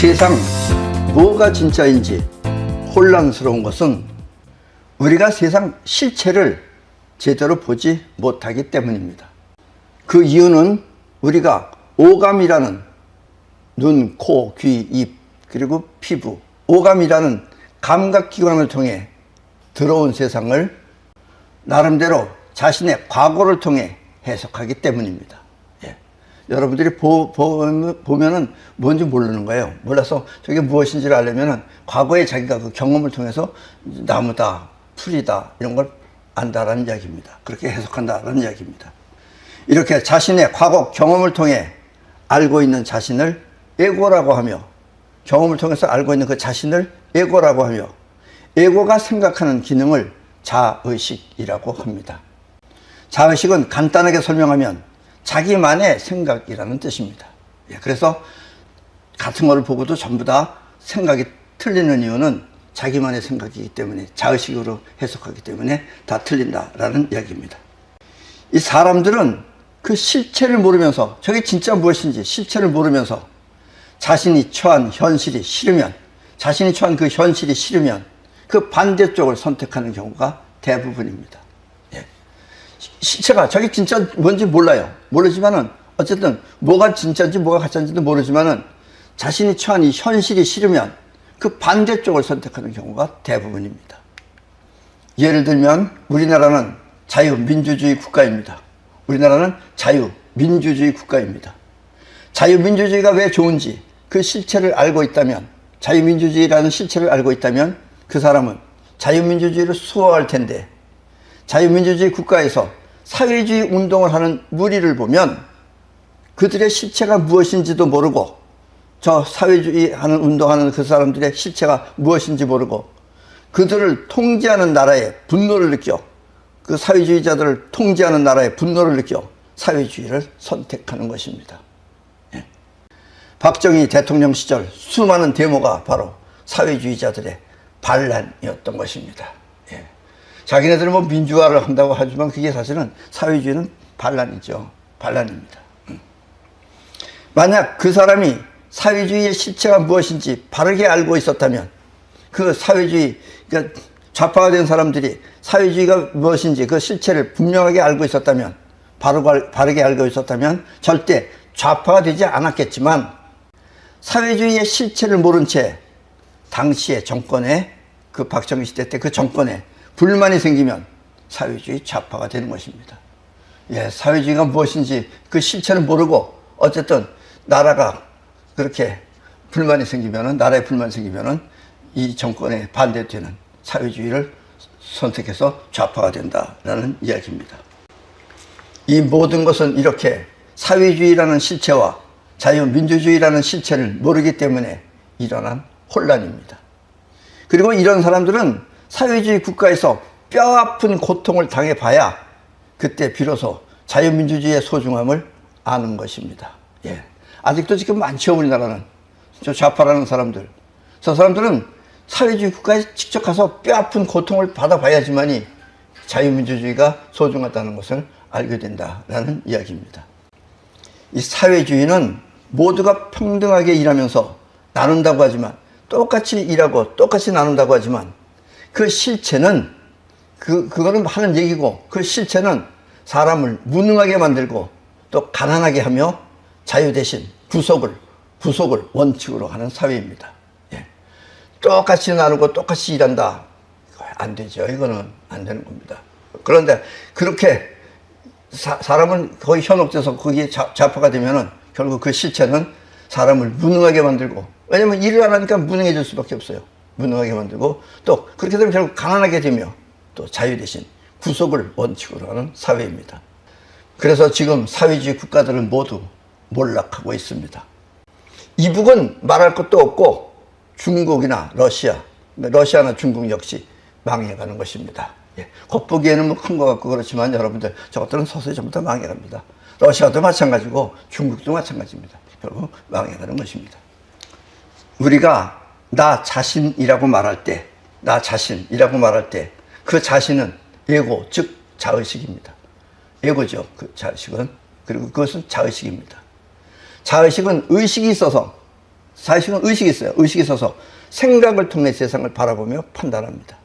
이 세상 뭐가 진짜인지 혼란스러운 것은 우리가 세상 실체를 제대로 보지 못하기 때문입니다. 그 이유는 우리가 오감이라는 눈, 코, 귀, 입, 그리고 피부, 오감이라는 감각기관을 통해 들어온 세상을 나름대로 자신의 과거를 통해 해석하기 때문입니다. 예. 여러분들이 보, 면 은 뭔지 모르는 거예요. 몰라서 저게 무엇인지를 알려면은 과거에 자기가 그 경험을 통해서 나무다, 풀이다, 이런 걸 안다라는 이야기입니다. 그렇게 해석한다라는 이야기입니다. 이렇게 자신의 과거 경험을 통해 알고 있는 자신을 에고라고 하며 경험을 통해서 알고 있는 그 자신을 에고라고 하며 에고가 생각하는 기능을 자의식이라고 합니다. 자의식은 간단하게 설명하면 자기만의 생각이라는 뜻입니다. 예, 그래서 같은 거를 보고도 전부 다 생각이 틀리는 이유는 자기만의 생각이기 때문에 자의식으로 해석하기 때문에 다 틀린다라는 이야기입니다. 이 사람들은 그 실체를 모르면서 저게 진짜 무엇인지 실체를 모르면서 자신이 처한 현실이 싫으면 자신이 처한 그 현실이 싫으면 그 반대쪽을 선택하는 경우가 대부분입니다. 예. 시- 실체가 저게 진짜 뭔지 몰라요. 모르지만은 어쨌든 뭐가 진짜인지 뭐가 가짜인지도 모르지만은 자신이 처한 이 현실이 싫으면 그 반대쪽을 선택하는 경우가 대부분입니다. 예를 들면 우리나라는 자유민주주의 국가입니다. 우리나라는 자유민주주의 국가입니다. 자유민주주의가 왜 좋은지 그 실체를 알고 있다면 자유민주주의라는 실체를 알고 있다면 그 사람은 자유민주주의를 수호할 텐데 자유민주주의 국가에서 사회주의 운동을 하는 무리를 보면 그들의 실체가 무엇인지도 모르고 저 사회주의 하는 운동하는 그 사람들의 실체가 무엇인지 모르고 그들을 통제하는 나라의 분노를 느껴 그 사회주의자들을 통제하는 나라의 분노를 느껴 사회주의를 선택하는 것입니다. 예. 박정희 대통령 시절 수많은 데모가 바로 사회주의자들의 반란이었던 것입니다. 예. 자기네들은 뭐 민주화를 한다고 하지만 그게 사실은 사회주의는 반란이죠. 반란입니다. 음. 만약 그 사람이 사회주의의 실체가 무엇인지 바르게 알고 있었다면 그 사회주의, 그러니까 좌파가 된 사람들이 사회주의가 무엇인지 그 실체를 분명하게 알고 있었다면, 바르게 알고 있었다면 절대 좌파가 되지 않았겠지만 사회주의의 실체를 모른 채 당시의 정권에 그 박정희 시대 때 그 정권에 불만이 생기면 사회주의 좌파가 되는 것입니다. 예, 사회주의가 무엇인지 그 실체를 모르고 어쨌든 나라가 그렇게 불만이 생기면은 나라에 불만이 생기면은 이 정권에 반대되는 사회주의를 선택해서 좌파가 된다라는 이야기입니다. 이 모든 것은 이렇게 사회주의라는 실체와 자유민주주의라는 실체를 모르기 때문에 일어난 혼란입니다. 그리고 이런 사람들은 사회주의 국가에서 뼈아픈 고통을 당해봐야 그때 비로소 자유민주주의의 소중함을 아는 것입니다. 예. 아직도 지금 많죠, 우리나라는. 저 좌파라는 사람들. 저 사람들은 사회주의 국가에 직접 가서 뼈아픈 고통을 받아봐야지만이 자유민주주의가 소중하다는 것을 알게 된다라는 이야기입니다. 이 사회주의는 모두가 평등하게 일하면서 나눈다고 하지만 똑같이 일하고 똑같이 나눈다고 하지만 그 실체는 그, 그거는 하는 얘기고 그 실체는 사람을 무능하게 만들고 또 가난하게 하며 자유 대신 부속을, 부속을 원칙으로 하는 사회입니다. 예. 똑같이 나누고 똑같이 일한다. 안 되죠. 이거는 안 되는 겁니다. 그런데 그렇게 사, 람은 거의 현혹돼서 거기에 좌, 좌파가 되면은 결국 그 실체는 사람을 무능하게 만들고 왜냐면 일을 안 하니까 무능해질 수밖에 없어요. 무능하게 만들고 또 그렇게 되면 결국 가난하게 되며 또 자유 대신 구속을 원칙으로 하는 사회입니다. 그래서 지금 사회주의 국가들은 모두 몰락하고 있습니다. 이북은 말할 것도 없고 중국이나 러시아, 러시아나 중국 역시 망해가는 것입니다. 예, 겉보기에는 뭐 큰 것 같고 그렇지만 여러분들 저것들은 서서히 전부 다 망해갑니다. 러시아도 마찬가지고 중국도 마찬가지입니다. 결국 망해가는 것입니다. 우리가 나 자신이라고 말할 때, 나 자신이라고 말할 때, 그 자신은 에고, 즉 자의식입니다. 에고죠. 그 자의식은. 그리고 그것은 자의식입니다. 자의식은 의식이 있어서 자의식은 의식이 있어요. 의식이 있어서 생각을 통해 세상을 바라보며 판단합니다.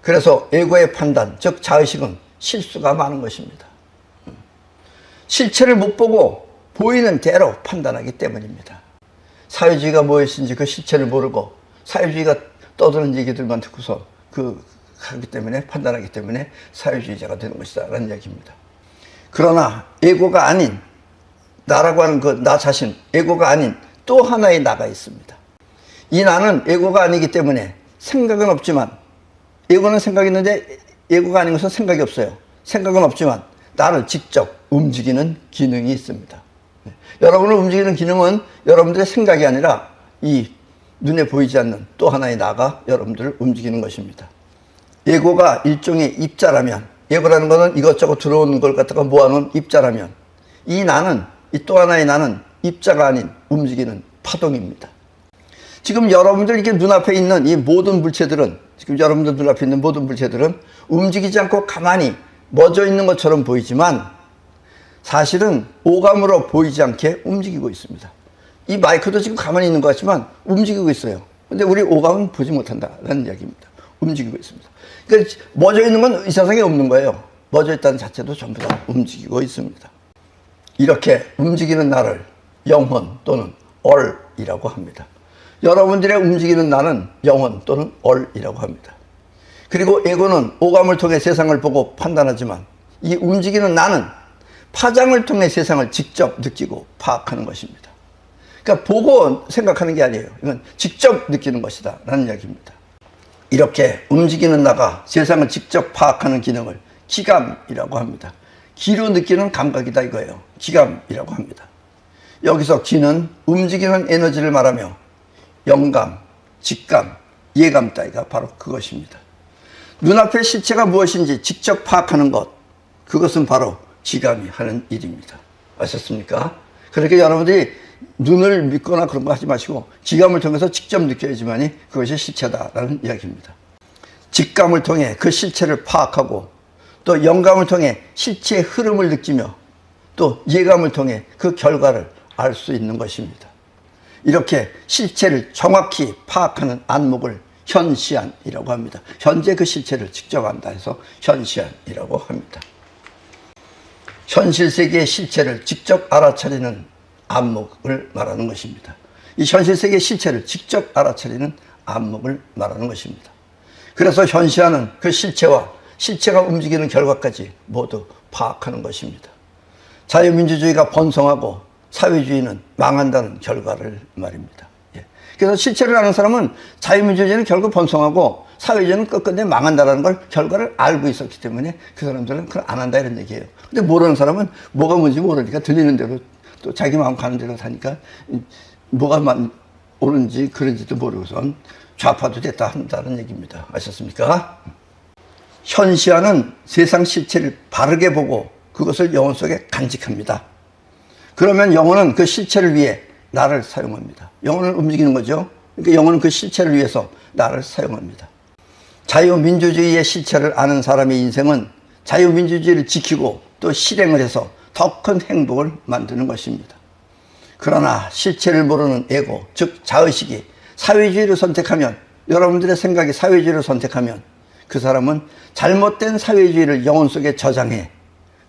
그래서 에고의 판단, 즉 자의식은 실수가 많은 것입니다. 실체를 못 보고 보이는 대로 판단하기 때문입니다. 사회주의가 무엇인지 그 실체를 모르고 사회주의가 떠드는 얘기들만 듣고서 그 하기 때문에 판단하기 때문에 사회주의자가 되는 것이다 라는 얘기입니다. 그러나 에고가 아닌 나라고 하는 그 나 자신, 에고가 아닌 또 하나의 나가 있습니다. 이 나는 에고가 아니기 때문에 생각은 없지만 에고는 생각이 있는데 에고가 아닌 것은 생각이 없어요. 생각은 없지만 나를 직접 움직이는 기능이 있습니다. 네. 여러분을 움직이는 기능은 여러분들의 생각이 아니라 이 눈에 보이지 않는 또 하나의 나가 여러분들을 움직이는 것입니다. 예고가 일종의 입자라면, 예고라는 것은 이것저것 들어오는 걸 갖다가 모아놓은 입자라면, 이 나는, 이 또 하나의 나는 입자가 아닌 움직이는 파동입니다. 지금 여러분들 이렇게 눈앞에 있는 이 모든 물체들은, 지금 여러분들 눈앞에 있는 모든 물체들은 움직이지 않고 가만히 멎어 있는 것처럼 보이지만, 사실은 오감으로 보이지 않게 움직이고 있습니다. 이 마이크도 지금 가만히 있는 것 같지만 움직이고 있어요. 근데 우리 오감은 보지 못한다라는 이야기입니다. 움직이고 있습니다. 그러니까 멎어 있는 건 이 세상에 없는 거예요. 멎어 있다는 자체도 전부 다 움직이고 있습니다. 이렇게 움직이는 나를 영혼 또는 얼이라고 합니다. 여러분들의 움직이는 나는 영혼 또는 얼이라고 합니다. 그리고 에고는 오감을 통해 세상을 보고 판단하지만 이 움직이는 나는 파장을 통해 세상을 직접 느끼고 파악하는 것입니다. 그러니까 보고 생각하는 게 아니에요. 이건 직접 느끼는 것이다. 라는 이야기입니다. 이렇게 움직이는 나가 세상을 직접 파악하는 기능을 기감이라고 합니다. 기로 느끼는 감각이다 이거예요. 기감이라고 합니다. 여기서 기는 움직이는 에너지를 말하며 영감, 직감, 예감 따위가 바로 그것입니다. 눈앞의 실체가 무엇인지 직접 파악하는 것, 그것은 바로 기감이 하는 일입니다. 아셨습니까? 그렇게 여러분들이 눈을 믿거나 그런 거 하지 마시고 기감을 통해서 직접 느껴야지만이 그것이 실체다라는 이야기입니다. 직감을 통해 그 실체를 파악하고 또 영감을 통해 실체의 흐름을 느끼며 또 예감을 통해 그 결과를 알 수 있는 것입니다. 이렇게 실체를 정확히 파악하는 안목을 현시안이라고 합니다. 현재 그 실체를 직접 안다 해서 현시안이라고 합니다. 현실 세계의 실체를 직접 알아차리는 안목을 말하는 것입니다. 이 현실 세계의 실체를 직접 알아차리는 안목을 말하는 것입니다. 그래서 현시하는 그 실체와 실체가 움직이는 결과까지 모두 파악하는 것입니다. 자유민주주의가 번성하고 사회주의는 망한다는 결과를 말입니다. 예. 그래서 실체를 아는 사람은 자유민주주의는 결국 번성하고 사회주의는 끝끝내 망한다는 걸 결과를 알고 있었기 때문에 그 사람들은 그걸 안 한다 이런 얘기예요. 근데 모르는 사람은 뭐가 뭔지 모르니까 들리는 대로 또 자기 마음 가는 대로 사니까 뭐가 만, 옳은지 그런지도 모르고선 좌파도 됐다 한다는 얘기입니다. 아셨습니까? 현시하는 세상 실체를 바르게 보고 그것을 영혼 속에 간직합니다. 그러면 영혼은 그 실체를 위해 나를 사용합니다. 영혼을 움직이는 거죠. 그러니까 영혼은 그 실체를 위해서 나를 사용합니다. 자유민주주의의 실체를 아는 사람의 인생은 자유민주주의를 지키고 또 실행을 해서 더 큰 행복을 만드는 것입니다. 그러나 실체를 모르는 에고, 즉 자의식이 사회주의를 선택하면 여러분들의 생각이 사회주의를 선택하면 그 사람은 잘못된 사회주의를 영혼 속에 저장해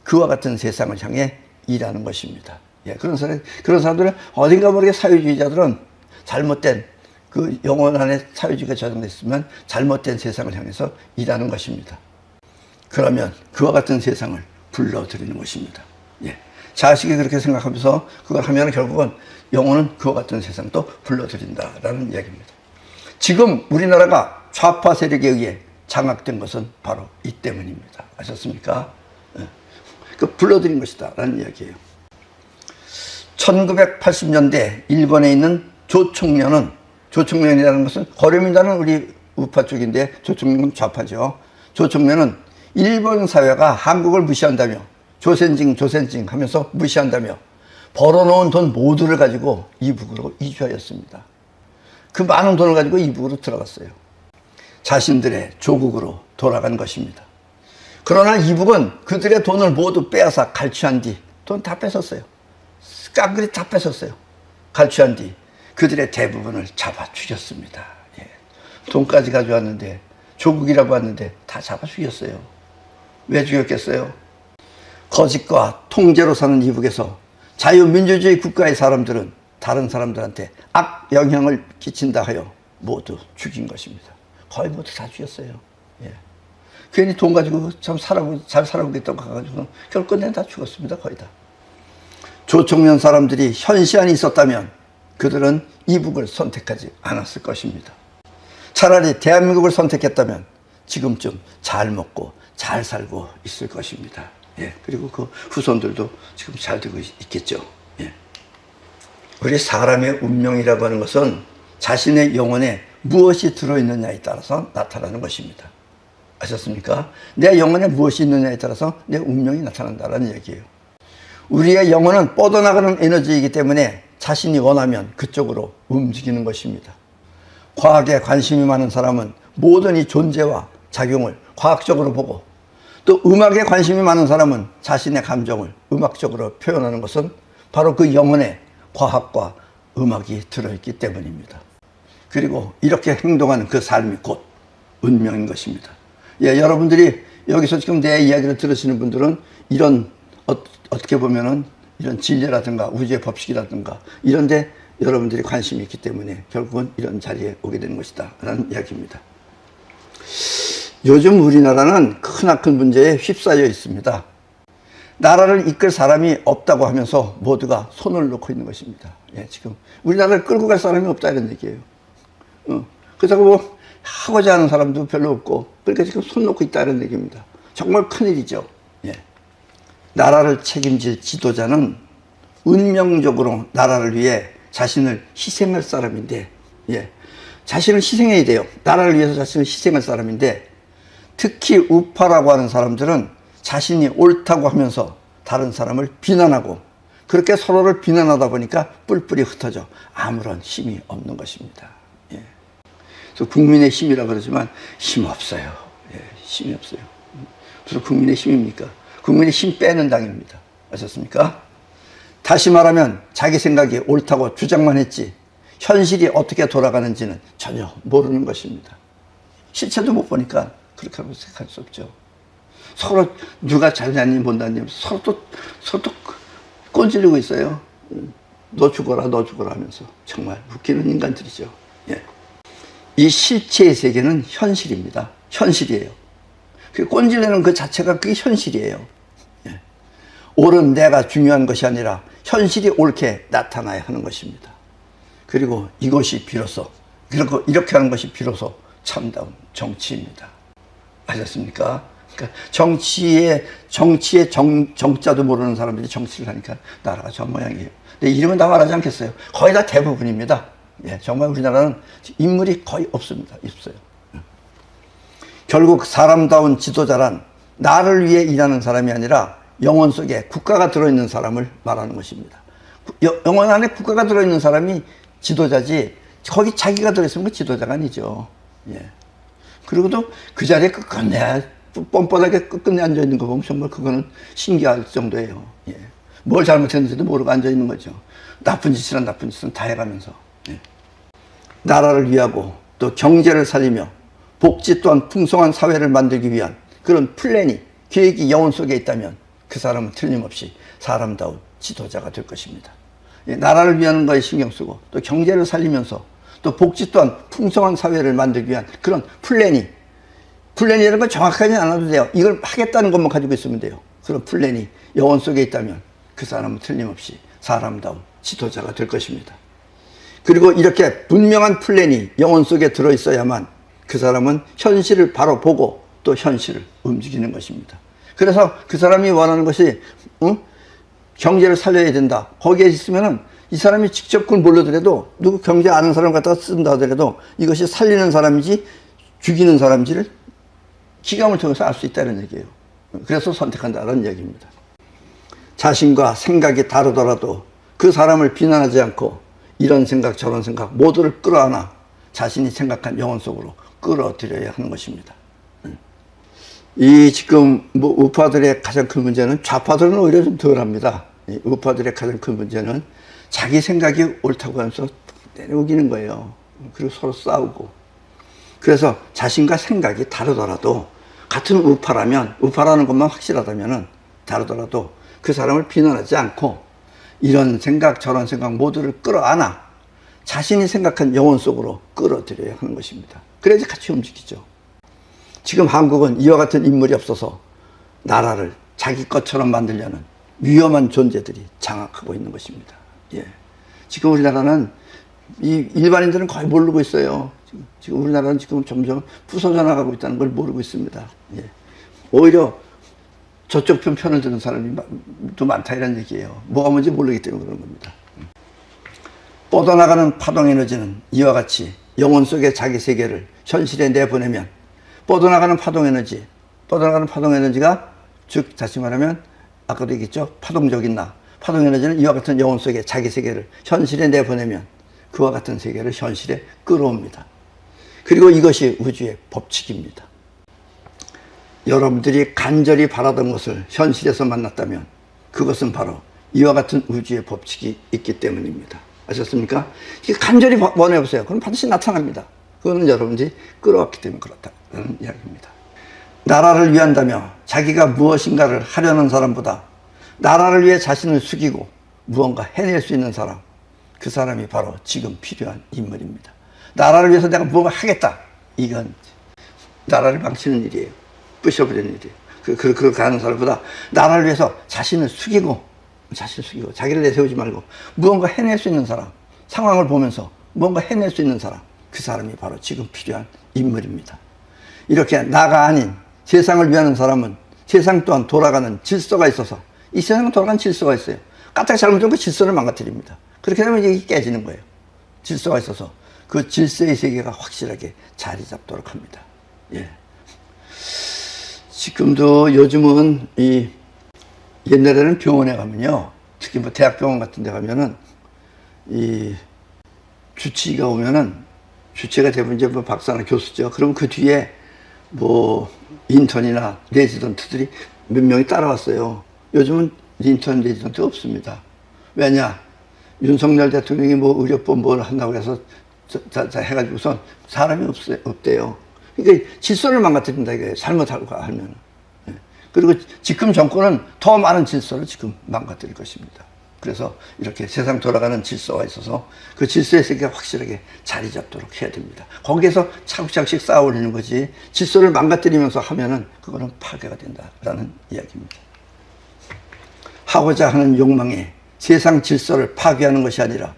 그와 같은 세상을 향해 일하는 것입니다. 예, 그런 사람, 그런 사람들은 어딘가 모르게 사회주의자들은 잘못된 그 영혼 안에 사회주의가 저장됐으면 잘못된 세상을 향해서 일하는 것입니다. 그러면 그와 같은 세상을 불러들이는 것입니다. 예. 자식이 그렇게 생각하면서 그걸 하면 결국은 영혼은 그와 같은 세상도 불러들인다라는 이야기입니다. 지금 우리나라가 좌파 세력에 의해 장악된 것은 바로 이 때문입니다. 아셨습니까? 예. 그 불러들인 것이다. 라는 이야기예요. 1980년대 일본에 있는 조총련은 조총련이라는 것은 거래민단은 우리 우파 쪽인데 조총련은 좌파죠. 조총련은 일본 사회가 한국을 무시한다며 조센징 조센징 하면서 무시한다며 벌어놓은 돈 모두를 가지고 이북으로 이주하였습니다. 그 많은 돈을 가지고 이북으로 들어갔어요. 자신들의 조국으로 돌아간 것입니다. 그러나 이북은 그들의 돈을 모두 빼앗아 갈취한 뒤 돈 다 뺏었어요. 깡그리 다 뺏었어요. 갈취한 뒤 그들의 대부분을 잡아 죽였습니다. 예. 돈까지 가져왔는데 조국이라고 하는데 다 잡아 죽였어요. 왜 죽였겠어요? 거짓과 통제로 사는 이북에서 자유민주주의 국가의 사람들은 다른 사람들한테 악 영향을 끼친다 하여 모두 죽인 것입니다. 거의 모두 다 죽였어요. 예. 괜히 돈 가지고 참 살아보, 잘 살아보겠다고 가가지고 결국 끝내 다 죽었습니다. 거의 다. 조총련 사람들이 현시안이 있었다면 그들은 이북을 선택하지 않았을 것입니다. 차라리 대한민국을 선택했다면 지금쯤 잘 먹고 잘 살고 있을 것입니다. 예. 그리고 그 후손들도 지금 잘 되고 있- 있겠죠. 예. 우리 사람의 운명이라고 하는 것은 자신의 영혼에 무엇이 들어있느냐에 따라서 나타나는 것입니다. 아셨습니까? 내 영혼에 무엇이 있느냐에 따라서 내 운명이 나타난다는 얘기예요. 우리의 영혼은 뻗어나가는 에너지이기 때문에 자신이 원하면 그쪽으로 움직이는 것입니다. 과학에 관심이 많은 사람은 모든 이 존재와 작용을 과학적으로 보고 또 음악에 관심이 많은 사람은 자신의 감정을 음악적으로 표현하는 것은 바로 그 영혼에 과학과 음악이 들어있기 때문입니다. 그리고 이렇게 행동하는 그 삶이 곧 운명인 것입니다. 예, 여러분들이 여기서 지금 내 이야기를 들으시는 분들은 이런 어, 어떻게 보면은 이런 진리라든가 우주의 법칙이라든가 이런데 여러분들이 관심이 있기 때문에 결국은 이런 자리에 오게 되는 것이다 라는 이야기입니다. 요즘 우리나라는 크나큰 문제에 휩싸여 있습니다. 나라를 이끌 사람이 없다고 하면서 모두가 손을 놓고 있는 것입니다. 예, 지금 우리나라를 끌고 갈 사람이 없다 이런 얘기예요. 어, 그렇다고 뭐 하고자 하는 사람도 별로 없고 그러니까 지금 손 놓고 있다는 얘기입니다. 정말 큰일이죠. 예. 나라를 책임질 지도자는 운명적으로 나라를 위해 자신을 희생할 사람인데 예. 자신을 희생해야 돼요. 나라를 위해서 자신을 희생할 사람인데 특히 우파라고 하는 사람들은 자신이 옳다고 하면서 다른 사람을 비난하고 그렇게 서로를 비난하다 보니까 뿔뿔이 흩어져 아무런 힘이 없는 것입니다. 예. 그래서 국민의 힘이라 그러지만 힘 없어요. 예, 힘이 없어요. 무슨 국민의 힘입니까? 국민의 힘 빼는 당입니다. 아셨습니까? 다시 말하면 자기 생각이 옳다고 주장만 했지 현실이 어떻게 돌아가는지는 전혀 모르는 것입니다. 실체도 못 보니까 그렇게 하고 생각할 수 없죠. 서로 누가 잘났니 못났니 서로 또 서로 또 꼰질리고 있어요. 너 죽어라 너 죽어라 하면서 정말 웃기는 인간들이죠. 예. 이 실체의 세계는 현실입니다. 현실이에요. 그 꼰질리는 그 자체가 그게 현실이에요. 예. 옳은 내가 중요한 것이 아니라 현실이 옳게 나타나야 하는 것입니다. 그리고 이것이 비로소 그리고 이렇게 하는 것이 비로소 참다운 정치입니다. 아셨습니까? 그러니까 정치의 정치의 정, 정자도 모르는 사람들이 정치를 하니까 나라가 저 모양이에요. 근데 이름은 다 말하지 않겠어요. 거의 다 대부분입니다. 예, 정말 우리나라는 인물이 거의 없습니다. 없어요. 결국 사람다운 지도자란 나를 위해 일하는 사람이 아니라 영혼 속에 국가가 들어있는 사람을 말하는 것입니다. 여- 영혼 안에 국가가 들어있는 사람이 지도자지 거기 자기가 들어있으면 그 지도자가 아니죠. 예. 그리고도 그 자리에 끝끝내 뻔뻔하게 끝끝내 앉아 있는 거 보면 정말 그거는 신기할 정도예요. 예. 뭘 잘못했는지도 모르고 앉아 있는 거죠. 나쁜 짓이란 나쁜 짓은 다 해가면서 예. 나라를 위하고 또 경제를 살리며 복지 또한 풍성한 사회를 만들기 위한 그런 플랜이 계획이 영혼 속에 있다면 그 사람은 틀림없이 사람다운 지도자가 될 것입니다. 예, 나라를 위하는 거에 신경 쓰고 또 경제를 살리면서 또 복지 또한 풍성한 사회를 만들기 위한 그런 플랜이 플랜이라는 건 정확하지 않아도 돼요. 이걸 하겠다는 것만 가지고 있으면 돼요. 그런 플랜이 영혼 속에 있다면 그 사람은 틀림없이 사람다운 지도자가 될 것입니다. 그리고 이렇게 분명한 플랜이 영혼 속에 들어 있어야만 그 사람은 현실을 바로 보고 또 현실을 움직이는 것입니다. 그래서 그 사람이 원하는 것이 응? 경제를 살려야 된다. 거기에 있으면은 이 사람이 직접 그걸 몰라더라도 누구 경제 아는 사람 갖다가 쓴다 하더라도 이것이 살리는 사람이지 죽이는 사람인지를 기감을 통해서 알 수 있다는 얘기예요. 그래서 선택한다는 얘기입니다. 자신과 생각이 다르더라도 그 사람을 비난하지 않고 이런 생각 저런 생각 모두를 끌어안아 자신이 생각한 영혼 속으로 끌어들여야 하는 것입니다. 이 지금 뭐 우파들의 가장 큰 문제는 좌파들은 오히려 좀 덜합니다. 이 우파들의 가장 큰 문제는 자기 생각이 옳다고 하면서 내려오기는 거예요. 그리고 서로 싸우고. 그래서 자신과 생각이 다르더라도 같은 우파라면 우파라는 것만 확실하다면은 다르더라도 그 사람을 비난하지 않고 이런 생각 저런 생각 모두를 끌어안아 자신이 생각한 영혼 속으로 끌어들여야 하는 것입니다. 그래야지 같이 움직이죠. 지금 한국은 이와 같은 인물이 없어서 나라를 자기 것처럼 만들려는 위험한 존재들이 장악하고 있는 것입니다. 예. 지금 우리나라는 이 일반인들은 거의 모르고 있어요. 지금, 우리나라는 지금 점점 부서져 나가고 있다는 걸 모르고 있습니다. 예. 오히려 저쪽 편 편을 드는 사람이 많다 이런 얘기예요. 뭐가 뭔지 모르기 때문에 그런 겁니다. 뻗어나가는 파동 에너지는 이와 같이 영혼 속의 자기 세계를 현실에 내보내면 뻗어나가는 파동 에너지, 뻗어나가는 파동 에너지가 즉 다시 말하면 아까도 얘기했죠 파동적인 나 파동 에너지는 이와 같은 영혼 속의 자기 세계를 현실에 내보내면 그와 같은 세계를 현실에 끌어옵니다. 그리고 이것이 우주의 법칙입니다. 여러분들이 간절히 바라던 것을 현실에서 만났다면 그것은 바로 이와 같은 우주의 법칙이 있기 때문입니다. 아셨습니까? 이게 간절히 원해보세요. 그럼 반드시 나타납니다. 그거는 여러분들이 끌어왔기 때문에 그렇다는 이야기입니다. 나라를 위한다며 자기가 무엇인가를 하려는 사람보다 나라를 위해 자신을 숙이고 무언가 해낼 수 있는 사람, 그 사람이 바로 지금 필요한 인물입니다. 나라를 위해서 내가 무언가 하겠다. 이건 나라를 망치는 일이에요. 부셔버리는 일이에요. 그, 그, 그렇게 하는 사람보다 나라를 위해서 자신을 숙이고, 자신을 숙이고, 자기를 내세우지 말고, 무언가 해낼 수 있는 사람, 상황을 보면서 무언가 해낼 수 있는 사람, 그 사람이 바로 지금 필요한 인물입니다. 이렇게 나가 아닌 세상을 위하는 사람은 세상 또한 돌아가는 질서가 있어서 이 세상은 돌아가는 질서가 있어요. 까딱 잘못하면 그 질서를 망가뜨립니다. 그렇게 되면 이게 깨지는 거예요. 질서가 있어서 그 질서의 세계가 확실하게 자리 잡도록 합니다. 예. 지금도 요즘은 이 옛날에는 병원에 가면요. 특히 뭐 대학병원 같은 데 가면은 이 주치의가 오면은 주치의가 대부분 이제 뭐 박사나 교수죠. 그럼 그 뒤에 뭐 인턴이나 레지던트들이 몇 명이 따라왔어요. 요즘은 인턴 레지던트 없습니다. 왜냐? 윤석열 대통령이 뭐 의료법 뭘 한다고 해서 자, 자, 자 해가지고선 사람이 없어요, 없대요. 그러니까 질서를 망가뜨린다 이거예요. 잘못하고 하면. 예. 그리고 지금 정권은 더 많은 질서를 지금 망가뜨릴 것입니다. 그래서 이렇게 세상 돌아가는 질서가 있어서 그 질서의 세계가 확실하게 자리 잡도록 해야 됩니다. 거기에서 차곡차곡씩 쌓아 올리는 거지 질서를 망가뜨리면서 하면은 그거는 파괴가 된다라는 이야기입니다. 하고자 하는 욕망에 세상 질서를 파괴하는 것이 아니라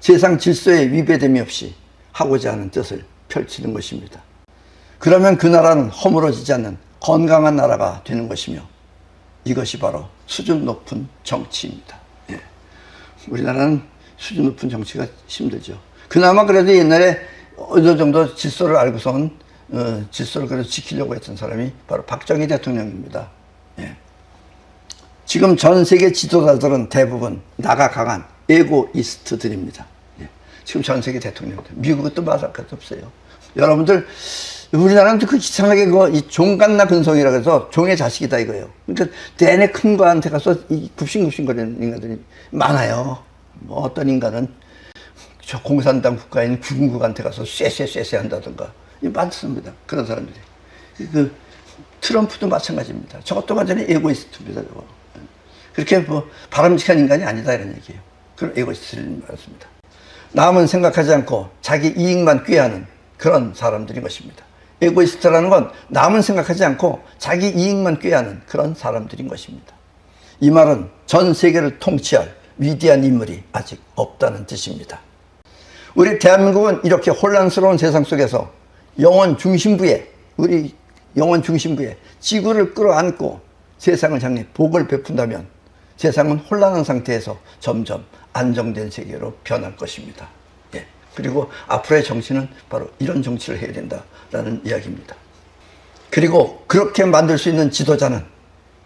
세상 질서에 위배됨이 없이 하고자 하는 뜻을 펼치는 것입니다. 그러면 그 나라는 허물어지지 않는 건강한 나라가 되는 것이며 이것이 바로 수준 높은 정치입니다. 예. 우리나라는 수준 높은 정치가 힘들죠. 그나마 그래도 옛날에 어느 정도 질서를 알고선 어, 질서를 그래도 지키려고 했던 사람이 바로 박정희 대통령입니다. 예. 지금 전 세계 지도자들은 대부분 나가 강한 에고이스트들입니다. 예. 지금 전 세계 대통령들, 미국은 또 마찬가지 없어요. 여러분들 우리나라는 그 이상하게 그이 종갓나 근성이라 그래서 종의 자식이다 이거예요. 그러니까 내내 큰 거한테 가서 이 굽신굽신거리는 인간들이 많아요. 뭐 어떤 인간은 저 공산당 있는 군국한테 가서 쎄쎄쎄쎄 한다든가 이 많습니다. 그런 사람들이. 그 트럼프도 마찬가지입니다. 저것도 완전히 에고이스트입니다. 저거. 그렇게 뭐 바람직한 인간이 아니다 이런 얘기예요. 그런 에고이스트를 말했습니다. 남은 생각하지 않고 자기 이익만 꾀하는 그런 사람들인 것입니다. 에고이스트라는 건 남은 생각하지 않고 자기 이익만 꾀하는 그런 사람들인 것입니다. 이 말은 전 세계를 통치할 위대한 인물이 아직 없다는 뜻입니다. 우리 대한민국은 이렇게 혼란스러운 세상 속에서 영원 중심부에 우리 영원 중심부에 지구를 끌어안고 세상을 향해 복을 베푼다면 세상은 혼란한 상태에서 점점 안정된 세계로 변할 것입니다. 예. 그리고 앞으로의 정치는 바로 이런 정치를 해야 된다라는 이야기입니다. 그리고 그렇게 만들 수 있는 지도자는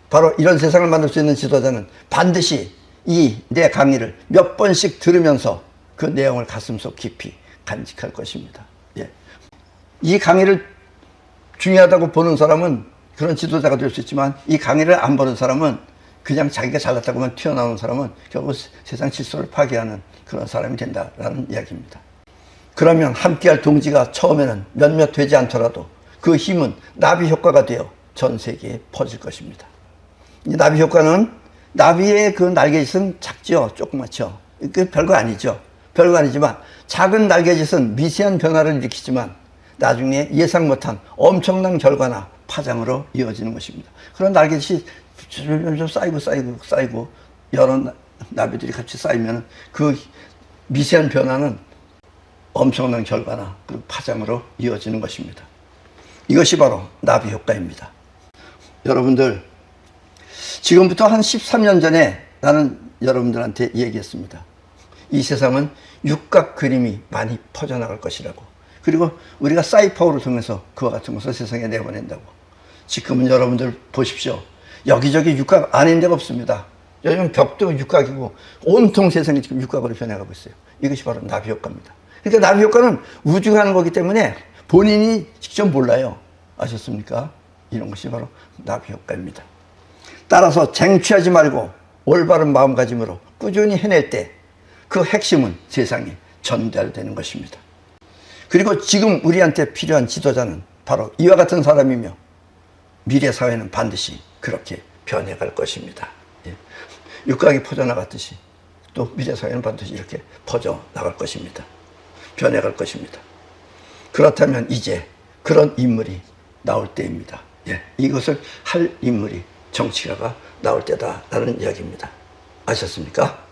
바로 이런 세상을 만들 수 있는 지도자는 반드시 이 내 강의를 몇 번씩 들으면서 그 내용을 가슴속 깊이 간직할 것입니다. 예. 이 강의를 중요하다고 보는 사람은 그런 지도자가 될 수 있지만 이 강의를 안 보는 사람은 그냥 자기가 잘났다고만 튀어나오는 사람은 결국 세상 질서를 파괴하는 그런 사람이 된다라는 이야기입니다. 그러면 함께할 동지가 처음에는 몇몇 되지 않더라도 그 힘은 나비 효과가 되어 전 세계에 퍼질 것입니다. 이 나비 효과는 나비의 그 날개짓은 작죠, 조그맣죠. 그 별거 아니죠. 별거 아니지만 작은 날개짓은 미세한 변화를 일으키지만 나중에 예상 못한 엄청난 결과나 파장으로 이어지는 것입니다. 그런 날개짓이 점점 쌓이고 쌓이고 쌓이고 여러 나- 나비들이 같이 쌓이면 그 미세한 변화는 엄청난 결과나 그 파장으로 이어지는 것입니다. 이것이 바로 나비 효과입니다. 여러분들 지금부터 한 13년 전에 나는 여러분들한테 얘기했습니다. 이 세상은 육각 그림이 많이 퍼져나갈 것이라고. 그리고 우리가 사이퍼를 통해서 그와 같은 것을 세상에 내보낸다고. 지금은 여러분들 보십시오. 여기저기 육각 아닌 데가 없습니다. 요즘 벽도 육각이고 온통 세상이 지금 육각으로 변해가고 있어요. 이것이 바로 나비 효과입니다. 그러니까 나비 효과는 우주가 하는 거기 때문에 본인이 직접 몰라요. 아셨습니까? 이런 것이 바로 나비 효과입니다. 따라서 쟁취하지 말고 올바른 마음가짐으로 꾸준히 해낼 때 그 핵심은 세상에 전달되는 것입니다. 그리고 지금 우리한테 필요한 지도자는 바로 이와 같은 사람이며 미래 사회는 반드시 그렇게 변해갈 것입니다. 예. 육각이 퍼져나갔듯이 또 미래 사회는 반드시 이렇게 퍼져나갈 것입니다. 변해갈 것입니다. 그렇다면 이제 그런 인물이 나올 때입니다. 예. 이것을 할 인물이 정치가가 나올 때다라는 이야기입니다. 아셨습니까?